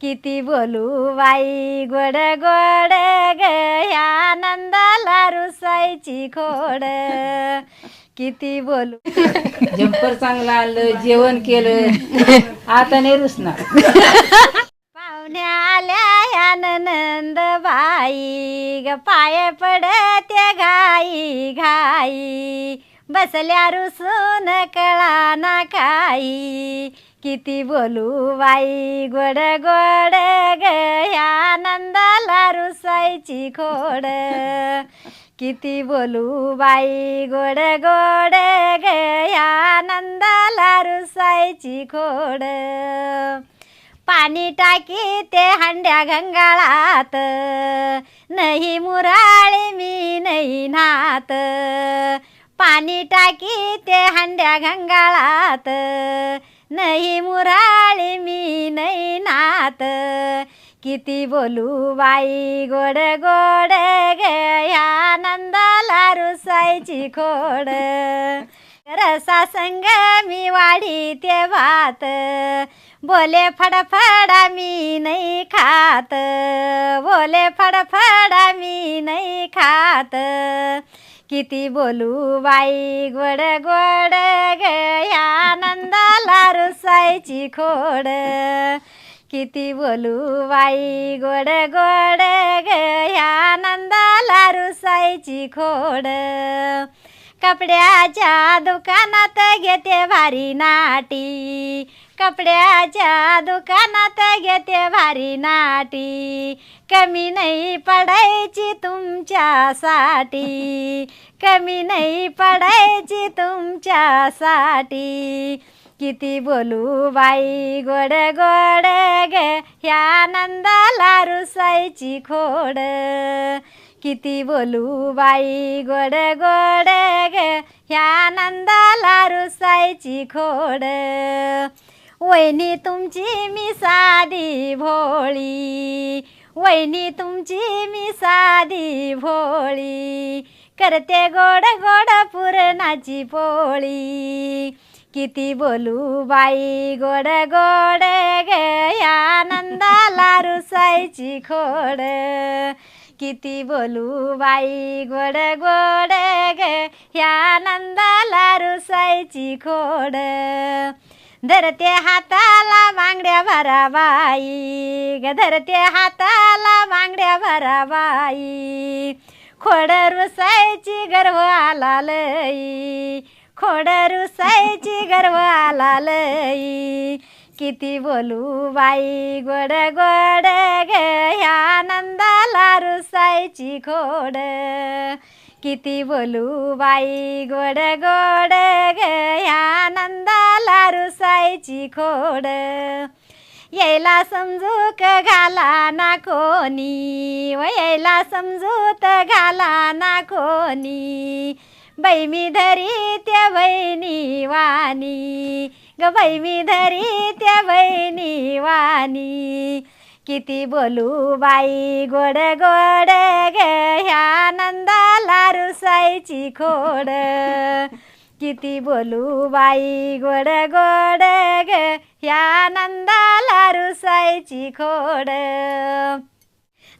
किती बोलू बाई? गोड गोड ग ह्या नंदाला रुसायची खोड. किती बोलू? जम्पर चांगलं आणलं जेवण केलं आता नाही रुसणार. पाहुण्या आल्या ह्या नंद बाई. ग पाय पडते घाई घाई. बसल्या रुसून कळा ना काही. किती बोलू बाई? गोड गोड गया नंदाला रुसायची खोड. किती बोलू बाई? गोड गोड गया नंदाला रुसायची खोड. पाणी टाकी ते हांड्या घंगाळात नाही मुराळे मी नाही नात. पाणी टाकी ते हांड्या घंगाळात नाही मुराळे मी नाही नात. किती बोलू बाई गोड गोड गया नंदाला रुसायची खोड. रसा संग मी वाढी ते भात. बोले फडफडा मी नाही खात. बोले फडफडा मी नाही खात. किती बोलू बाई? गोड गोड गया नंदाला रुसायची खोड. किती बोलू बाई? गोड गोड गया नंदाला रुसायची खोड. कपड्याच्या दुकानात घेते भारी नाटी. कपड्याच्या दुकानात घेते भारी नाटी. कमी नाही पडायची तुमच्यासाठी. कमी नाही पडायची तुमच्यासाठी. किती बोलू बाई गोड गोड ग ह्या नंदाला रुसायची खोड. किती बोलू बाई? गोड गोड ग. ह्या नंदाला रुसायची खोड. वहिनी तुमची मी साधी भोळी. वहिनी तुमची मी साधी भोळी. करते गोड गोड पुरणाची पोळी. किती बोलू बाई? गोड गोड ग. या नंदाला रुसायची खोड. किती बोलू बाई? गोड गोड ग. ह्या नंदाला रुसायची खोड. धरते हाताला बांगड्या भरा बाई. ग धरते हाताला बांगड्या भरा बाई. खोड रुसायची गर्व आला लई. खोड रुसायची गर्व आला लई. किती बोलू बाई? गोड गोड ग. ह्या नंदाला रुसायची खोड किती बोलू बाई गोड गोड ग ह्या नंदाला रुसायची खोड. यायला समजूक घाला ना कोणी व यायला समजूत घाला ना कोणी. बाई मी धरी त्या बहिणी वाणी ग बाई मी धरी त्या बहिणी वाणी. किती बोलू बाई? गोड गोड ग ह्या नंदाला रुसायची खोड. किती बोलू बाई? गोड गोड ग ह्या नंदाला रुसायची खोड.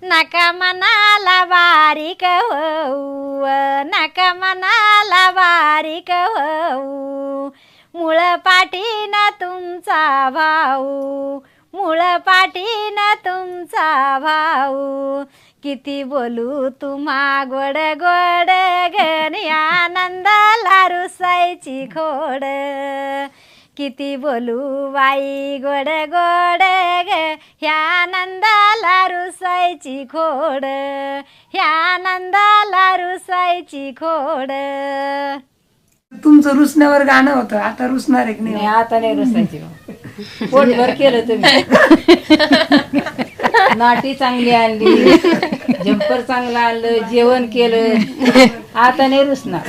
नका मनाला बारीक होऊ नका मनाला बारीक होऊ. मुळ पाठीन तुमचा भाऊ. मुळ पाठीन तुमचा भाऊ. किती बोलू तुम्हा गोड गोड घन या नंदाला रुसायची खोड. किती बोलू बाई गोड गोड ग ह्या नंदाला रुसायची खोड. ह्या नंदाला रुसायची खोड. तुमचं रुसण्यावर गाणं होतं. आता रुसणार आहे की नाही. नाही आता नाही रुसायची बा. पोटभर केलं तुम्ही. नाटी चांगली आणली जम्पर चांगलं आणलं जेवण केलं. आता नाही रुसणार.